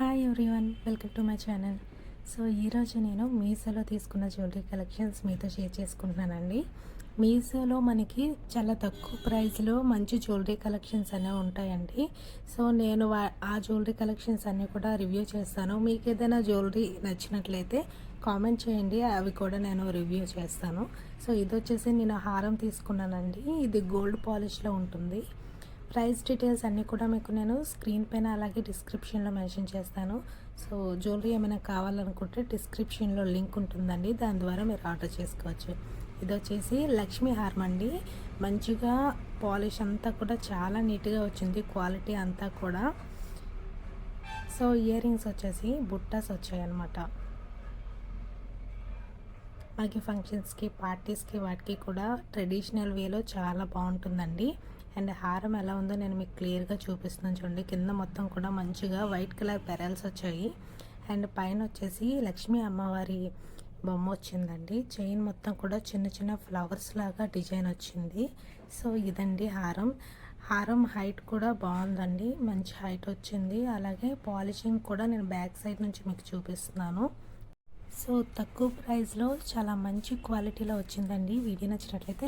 Hi everyone welcome to my channel so ఈరోజు నేను మీషోలో తీసుకున్న జ్యువెలరీ కలెక్షన్స్ మీతో షేర్ చేసుకుంటున్నానండి. మీషోలో మనకి చాలా తక్కువ ప్రైస్లో మంచి జ్యువెలరీ కలెక్షన్స్ అనేవి ఉంటాయండి. సో నేను వా- ఆ జ్యువెలరీ కలెక్షన్స్ అన్నీ కూడా రివ్యూ చేస్తాను. మీకు ఏదైనా జ్యువెలరీ నచ్చినట్లయితే కామెంట్ చేయండి. అవి కూడా నేను రివ్యూ చేస్తాను. సో ఇది వచ్చేసి నేను హారం తీసుకున్నానండి. ఇది గోల్డ్ పాలిష్లో ఉంటుంది. ప్రైస్ డీటెయిల్స్ అన్నీ కూడా మీకు నేను స్క్రీన్ పైన అలాగే డిస్క్రిప్షన్లో మెన్షన్ చేస్తాను. సో జ్యువెలరీ ఏమైనా కావాలనుకుంటే డిస్క్రిప్షన్లో లింక్ ఉంటుందండి. దాని ద్వారా మీరు ఆర్డర్ చేసుకోవచ్చు. ఇది వచ్చేసి లక్ష్మీ హారం అండి. మంచిగా పాలిష్ అంతా కూడా చాలా నీట్గా వచ్చింది. క్వాలిటీ అంతా కూడా. సో ఇయర్ రింగ్స్ వచ్చేసి బుట్టాస్ వచ్చాయన్నమాట. మనకి ఫంక్షన్స్కి పార్టీస్కి వాటికి కూడా ట్రెడిషనల్ వేలో చాలా బాగుంటుందండి. అండ్ హారం ఎలా ఉందో నేను మీకు క్లియర్గా చూపిస్తున్నాను చూడండి. కింద మొత్తం కూడా మంచిగా వైట్ కలర్ పెరల్స్ వచ్చాయి. అండ్ పైన వచ్చేసి లక్ష్మీ అమ్మవారి బొమ్మ వచ్చిందండి. చైన్ మొత్తం కూడా చిన్న చిన్న ఫ్లవర్స్ లాగా డిజైన్ వచ్చింది. సో ఇదండి హారం. హారం హైట్ కూడా బాగుందండి. మంచి హైట్ వచ్చింది. అలాగే పాలిషింగ్ కూడా నేను బ్యాక్ సైడ్ నుంచి మీకు చూపిస్తున్నాను. సో తక్కువ ప్రైస్లో చాలా మంచి క్వాలిటీలో వచ్చిందండి. వీడియో నచ్చినట్లయితే